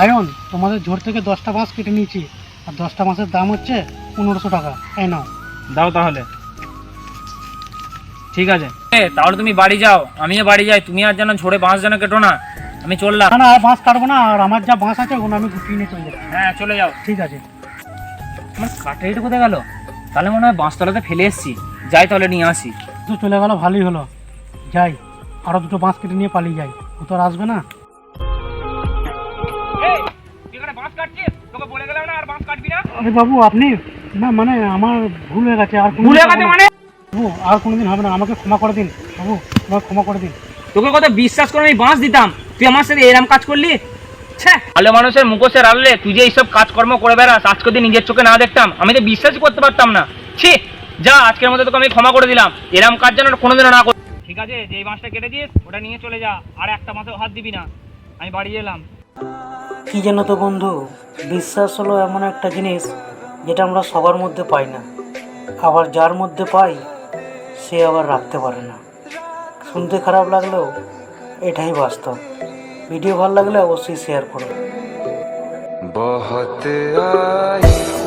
Ion তোমাদের ঝোর থেকে দশটা মাছ কেটে নিয়েছি। আর দশটা মাছের দাম হচ্ছে পনেরোশো টাকা। এই নাও। দাও তাহলে। ঠিক আছে। এ, তাহলে তুমি বাড়ি যাও। আমিও বাড়ি যাই। তুমি আর যেন ঝোড়ে বাঁশ যেন কেটো না। আমি চললাম। না না আর বাঁশ কাটবো না। আর আমার যা বাঁশ আছে ওগুলো আমি গুটিয়ে নিয়ে চলে যাব। হ্যাঁ চলে যাও। ঠিক আছে। আমার কাটারিটা কোথায় গেল? তাহলে মনে হয় বাঁশতলাতে ফেলে এসছি। যাই তাহলে নিয়ে আসি। তো চলে গেলো ভালোই হলো। যাই। আরও দুটো বাঁশ কেটে নিয়ে পালিয়ে যাই। ও তো আর আসবে না। কাটছিস? তোকে বলে গেলাম না আর বাঁশ কাটবি না। আরে বাবু আপনি না মানে আমার ভুল হয়ে গেছে আর ভুলে হবে গেছে মানে? বাবু আর কোনোদিন হবে না আমাকে ক্ষমা করে দিন। বাবু আমাকে ক্ষমা করে দিন। তোকে কত বিশ্বাস করে আমি বাঁশ দিতাম? তুই আমার সাথে এরম কাজ করলি? ভালো মানুষের মুখোশের আড়লে তুই যে এইসব কাজকর্ম করে বেড়াস আজকে দিন নিজের চোখে না দেখতাম আমি তো বিশ্বাসই করতে পারতাম না। ছি যা আজকের মধ্যে তোকে আমি ক্ষমা করে দিলাম। এরম কাজ যেন আর কোনোদিনও না কর ঠিক আছে যে বাঁশটা কেটে দিস ওটা নিয়ে চলে যা। আর একটা মাথায় হাত দিবি না। আমি বাড়ি এলাম। কি জানো তো বন্ধু বিশ্বাস হলো এমন একটা জিনিস যেটা আমরা সবার মধ্যে পাই না আবার যার মধ্যে পাই সে আবার রাখতে পারে না শুনতে খারাপ লাগলেও এটাই বাস্তব ভিডিও ভালো লাগলে অবশ্যই শেয়ার করো बहुत आई